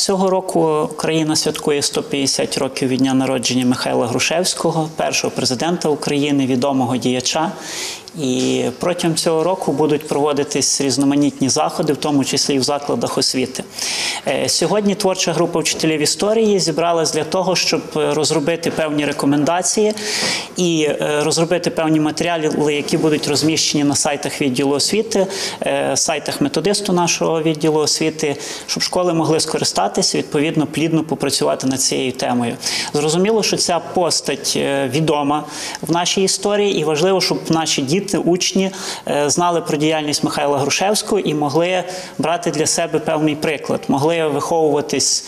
Цього року Україна святкує 150 років від дня народження Михайла Грушевського, першого президента України, відомого діяча. І протягом цього року будуть проводитись різноманітні заходи, в тому числі і в закладах освіти. Е, Сьогодні творча група вчителів історії зібралась для того, щоб розробити певні рекомендації і е, розробити певні матеріали, які будуть розміщені на сайтах відділу освіти, е, сайтах методисту нашого відділу освіти, щоб школи могли скористатися, відповідно, плідно попрацювати над цією темою. Зрозуміло, що ця постать е, відома в нашій історії, і важливо, щоб наші діти, учні е, знали про діяльність Михайла Грушевського і могли брати для себе певний приклад, могли виховуватись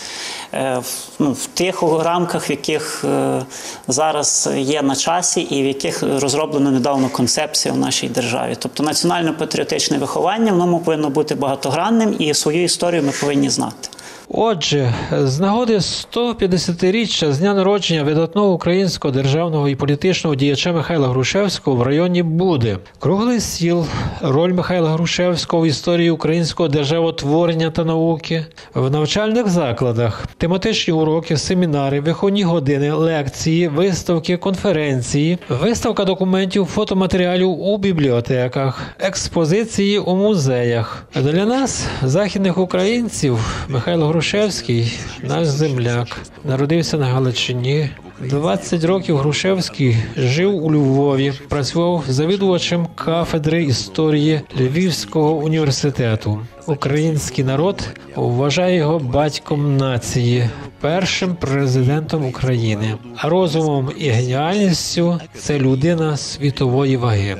е, ну, в тих рамках, в яких е, зараз є на часі, і в яких розроблена недавно концепція в нашій державі. Тобто національно-патріотичне виховання воно повинно бути багатогранним, і свою історію ми повинні знати. Отже, з нагоди 150-річчя з дня народження видатного українського державного і політичного діяча Михайла Грушевського в районі буде круглий стіл, роль Михайла Грушевського в історії українського державотворення та науки в навчальних закладах, тематичні уроки, семінари, виховні години, лекції, виставки, конференції, виставка документів, фотоматеріалів у бібліотеках, експозиції у музеях. Для нас, західних українців, Михайло Грушевський, наш земляк, народився на Галичині. 20 років Грушевський жив у Львові, працював завідувачем кафедри історії Львівського університету. Український народ вважає його батьком нації, першим президентом України. А розумом і геніальністю це людина світової ваги.